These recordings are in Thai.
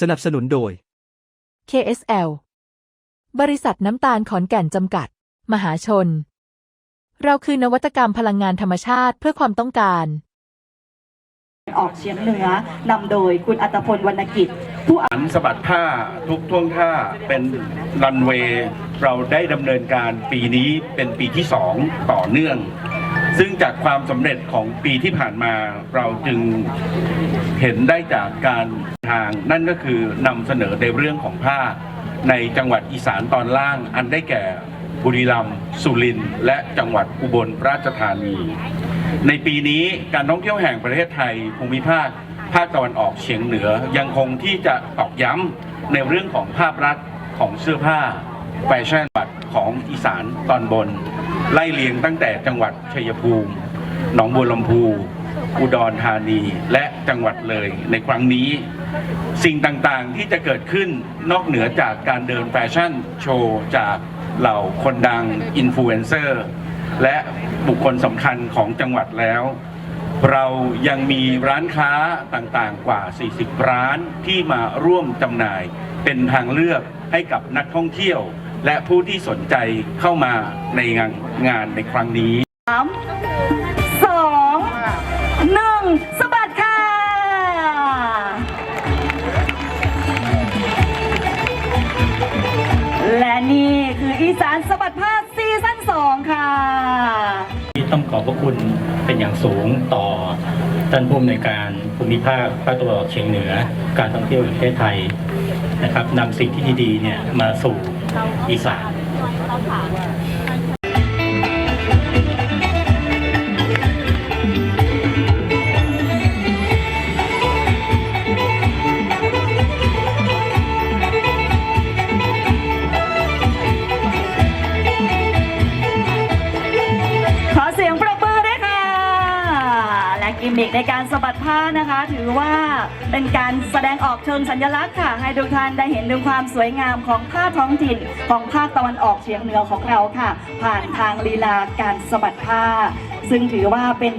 สนับสนุนโดย KSL บริษัทน้ำตาลขอนแก่นจำกัด มหาชน เราคือนวัตกรรมพลังงานธรรมชาติเพื่อความต้องการ ออกเฉียงเหนือนำโดยคุณอัตพลวรรณกิจ ผู้หันสะบัดผ้าทุกท่วงท่าเป็นรันเวย์เราได้ดำเนินการปีนี้เป็นปีที่สองต่อเนื่อง ซึ่งจากความสำเร็จของปีที่ผ่านมาเราจึงเห็นได้จากการทางนั่นก็คือนำเสนอในเรื่องของผ้าในจังหวัดอีสานตอนล่าง อันได้แก่บุรีรัมย์สุรินทร์และจังหวัดอุบลราชธานี ในปีนี้การท่องเที่ยวแห่งประเทศไทยภูมิภาคภาคตะวันออกเฉียงเหนือยังคงที่จะตอกย้ำในเรื่องของภาพลักษณ์ของเสื้อผ้าแฟชั่นบัตรของอีสานตอนบน ไล่เลียงตั้งแต่จังหวัดชัยภูมิ หนองบัวลำพู อุดรธานี และจังหวัดเลยในครั้งนี้ สิ่งต่างๆที่จะเกิดขึ้นนอกเหนือจากการเดินแฟชั่นโชว์จากเหล่าคนดังอินฟลูเอนเซอร์และบุคคลสำคัญของจังหวัดแล้ว เรายังมีร้านค้าต่างๆกว่า 40 ร้านที่มาร่วมจำหน่ายเป็นทางเลือกให้กับนักท่องเที่ยว และผู้ที่สนใจเข้ามาในงานงานในครั้งนี้ สามสองหนึ่งสะบัดค่ะ และนี่คืออีสานสะบัดผ้าซีซั่นสองค่ะ ที่ต้องขอบพระคุณเป็นอย่างสูงต่อท่านผู้อำนวยการภูมิภาคภาคตะวันออกเฉียงเหนือ การท่องเที่ยวแห่งประเทศไทยนะครับนำสิ่งที่ดีๆเนี่ยมาสู่ อีสาน มิกในการสะบัดผ้านะคะ ถือว่าเป็นการแสดงออกเชิงสัญลักษณ์ค่ะ ให้ทุกท่านได้เห็นถึงความสวยงามของผ้าท้องถิ่นของภาคตะวันออกเฉียงเหนือของเราค่ะ ผ่านทางลีลาการสะบัดผ้า ซึ่งถือว่าเป็น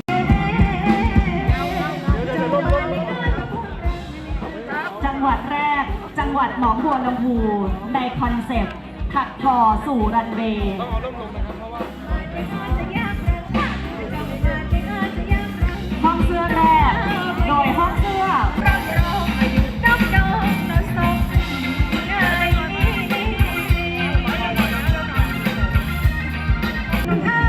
จังหวัดแรก จังหวัดหนองบัวลำพูในคอนเซปต์ขัดทอสู่รันเวย์ จ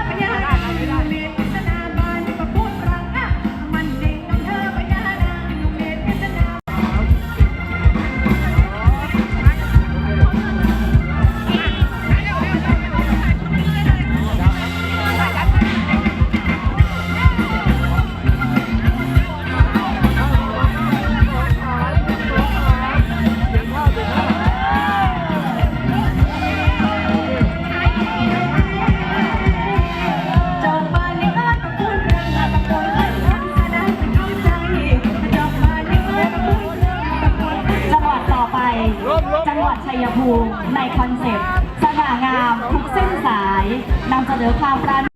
วัดชัยภูมิในคอนเซปต์สง่างามทุกเส้นสายนำเสนอความปราณี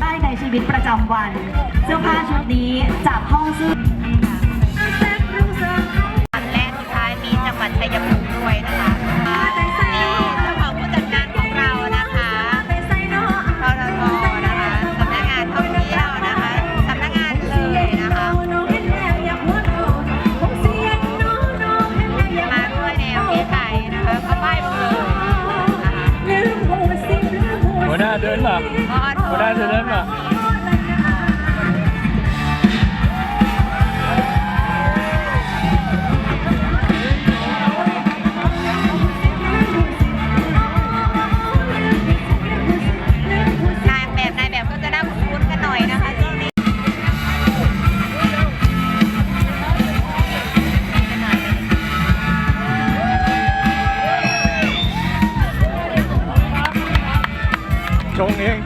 ได้ในชีวิตประจำวัน เสื้อผ้าชุดนี้จากห้องซื้อ เดินมาหัวหน้าเดินมา งเองช